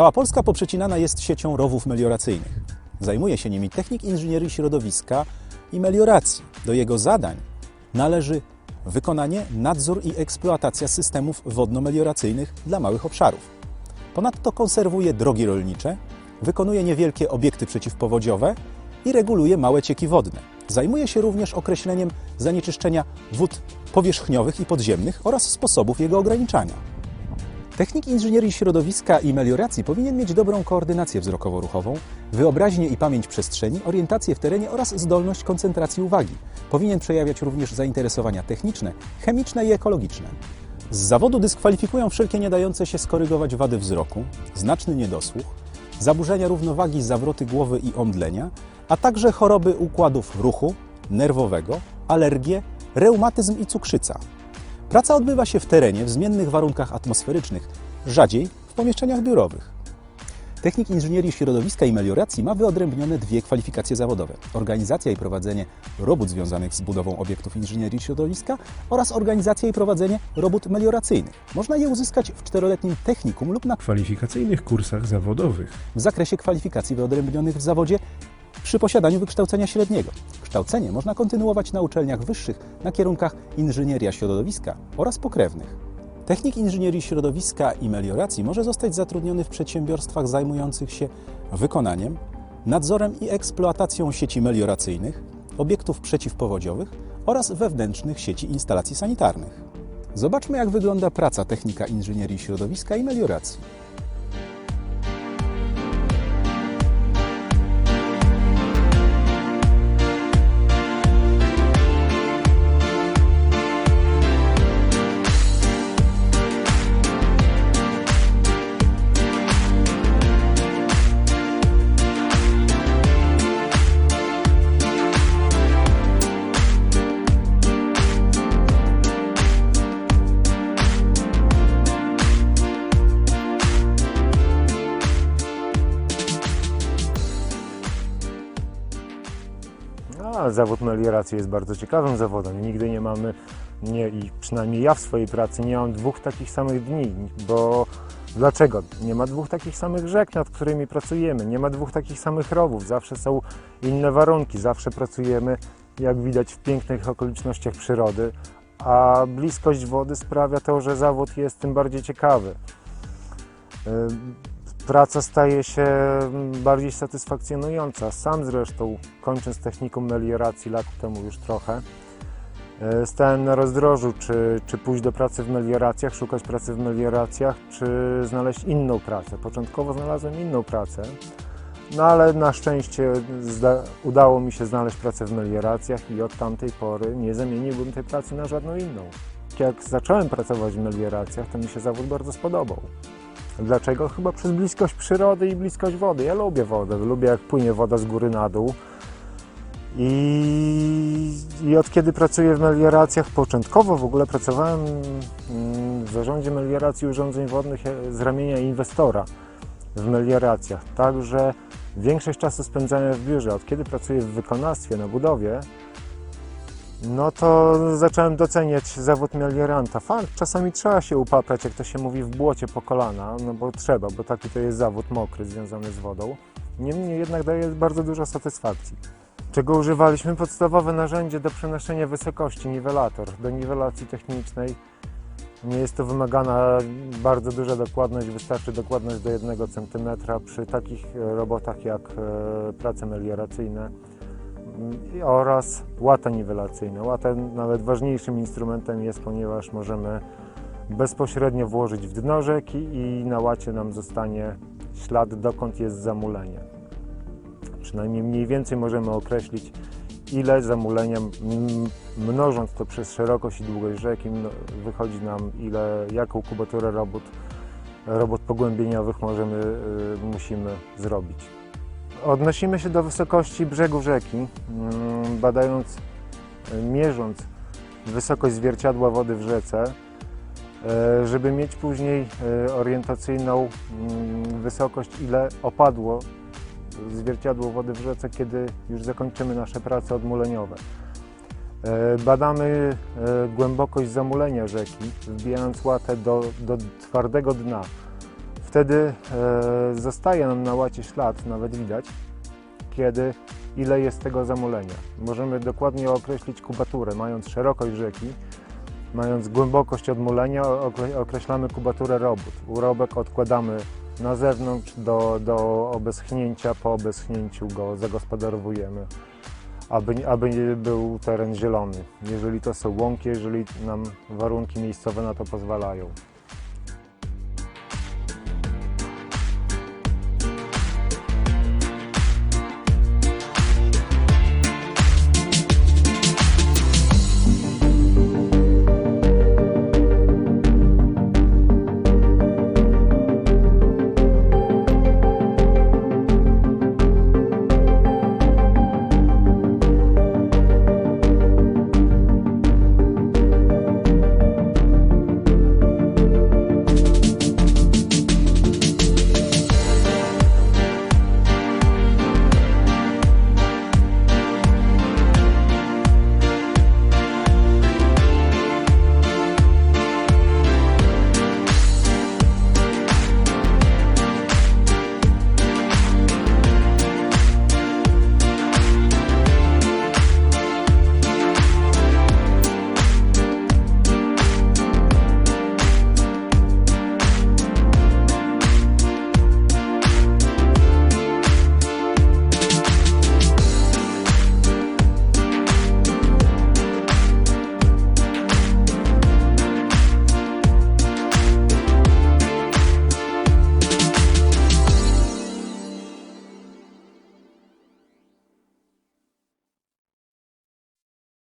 Cała Polska poprzecinana jest siecią rowów melioracyjnych. Zajmuje się nimi technik inżynierii środowiska i melioracji. Do jego zadań należy wykonanie, nadzór i eksploatacja systemów wodno-melioracyjnych dla małych obszarów. Ponadto konserwuje drogi rolnicze, wykonuje niewielkie obiekty przeciwpowodziowe i reguluje małe cieki wodne. Zajmuje się również określeniem zanieczyszczenia wód powierzchniowych i podziemnych oraz sposobów jego ograniczania. Technik inżynierii środowiska i melioracji powinien mieć dobrą koordynację wzrokowo-ruchową, wyobraźnię i pamięć przestrzeni, orientację w terenie oraz zdolność koncentracji uwagi. Powinien przejawiać również zainteresowania techniczne, chemiczne i ekologiczne. Z zawodu dyskwalifikują wszelkie nie dające się skorygować wady wzroku, znaczny niedosłuch, zaburzenia równowagi, zawroty głowy i omdlenia, a także choroby układów ruchu, nerwowego, alergie, reumatyzm i cukrzyca. Praca odbywa się w terenie w zmiennych warunkach atmosferycznych, rzadziej w pomieszczeniach biurowych. Technik inżynierii środowiska i melioracji ma wyodrębnione dwie kwalifikacje zawodowe: organizacja i prowadzenie robót związanych z budową obiektów inżynierii środowiska oraz organizacja i prowadzenie robót melioracyjnych. Można je uzyskać w czteroletnim technikum lub na kwalifikacyjnych kursach zawodowych. w zakresie kwalifikacji wyodrębnionych w zawodzie przy posiadaniu wykształcenia średniego. Kształcenie można kontynuować na uczelniach wyższych na kierunkach inżynieria środowiska oraz pokrewnych. Technik inżynierii środowiska i melioracji może zostać zatrudniony w przedsiębiorstwach zajmujących się wykonaniem, nadzorem i eksploatacją sieci melioracyjnych, obiektów przeciwpowodziowych oraz wewnętrznych sieci instalacji sanitarnych. Zobaczmy, jak wygląda praca technika inżynierii środowiska i melioracji. A, zawód melioracji jest bardzo ciekawym zawodem. Nigdy nie mamy, nie, i przynajmniej ja w swojej pracy nie mam dwóch takich samych dni, bo dlaczego? Nie ma dwóch takich samych rzek, nad którymi pracujemy, nie ma dwóch takich samych rowów, zawsze są inne warunki, zawsze pracujemy, jak widać, w pięknych okolicznościach przyrody, a bliskość wody sprawia to, że zawód jest tym bardziej ciekawy. Praca staje się mm, bardziej satysfakcjonująca. Sam zresztą, kończąc technikum melioracji lat temu już trochę, e, stałem na rozdrożu, czy, czy pójść do pracy w melioracjach, szukać pracy w melioracjach, czy znaleźć inną pracę. Początkowo znalazłem inną pracę, no ale na szczęście udało mi się znaleźć pracę w melioracjach i od tamtej pory nie zamieniłbym tej pracy na żadną inną. Jak zacząłem pracować w melioracjach, to mi się zawód bardzo spodobał. Dlaczego? Chyba przez bliskość przyrody i bliskość wody. Ja lubię wodę, lubię jak płynie woda z góry na dół. I, I od kiedy pracuję w melioracjach, początkowo w ogóle pracowałem mm, w zarządzie melioracji urządzeń wodnych e, z ramienia inwestora w melioracjach. Także większość czasu spędzałem w biurze. Od kiedy pracuję w wykonawstwie na budowie, no to zacząłem doceniać zawód melioranta. Fakt, czasami trzeba się upaprać, jak to się mówi, w błocie po kolana, no bo trzeba, bo taki to jest zawód mokry związany z wodą. Niemniej jednak daje bardzo dużo satysfakcji. Czego używaliśmy? Podstawowe narzędzie do przenoszenia wysokości, niwelator, do niwelacji technicznej. Nie jest to wymagana bardzo duża dokładność, wystarczy dokładność do 1 cm przy takich robotach jak e, prace melioracyjne oraz łata niwelacyjne. Łata nawet ważniejszym instrumentem jest, ponieważ możemy bezpośrednio włożyć w dno rzeki i na łacie nam zostanie ślad, dokąd jest zamulenie. Przynajmniej mniej więcej możemy określić, ile zamulenia, mnożąc to przez szerokość i długość rzeki, wychodzi nam, ile, jaką kubaturę robót, robót pogłębieniowych możemy, y, musimy zrobić. Odnosimy się do wysokości brzegu rzeki, mm, badając, y, mierząc wysokość zwierciadła wody w rzece, e, żeby mieć później e, orientacyjną mm, wysokość, ile opadło zwierciadło wody w rzece, kiedy już zakończymy nasze prace odmuleniowe. E, Badamy e, głębokość zamulenia rzeki, wbijając łatę do, do twardego dna. Wtedy e, zostaje nam na łacie ślad, nawet widać, kiedy ile jest tego zamulenia. Możemy dokładnie określić kubaturę, mając szerokość rzeki, mając głębokość odmulenia, okre- określamy kubaturę robót. Urobek odkładamy na zewnątrz do, do obeschnięcia, po obeschnięciu go zagospodarowujemy, aby, aby był teren zielony. Jeżeli to są łąki, jeżeli nam warunki miejscowe na to pozwalają.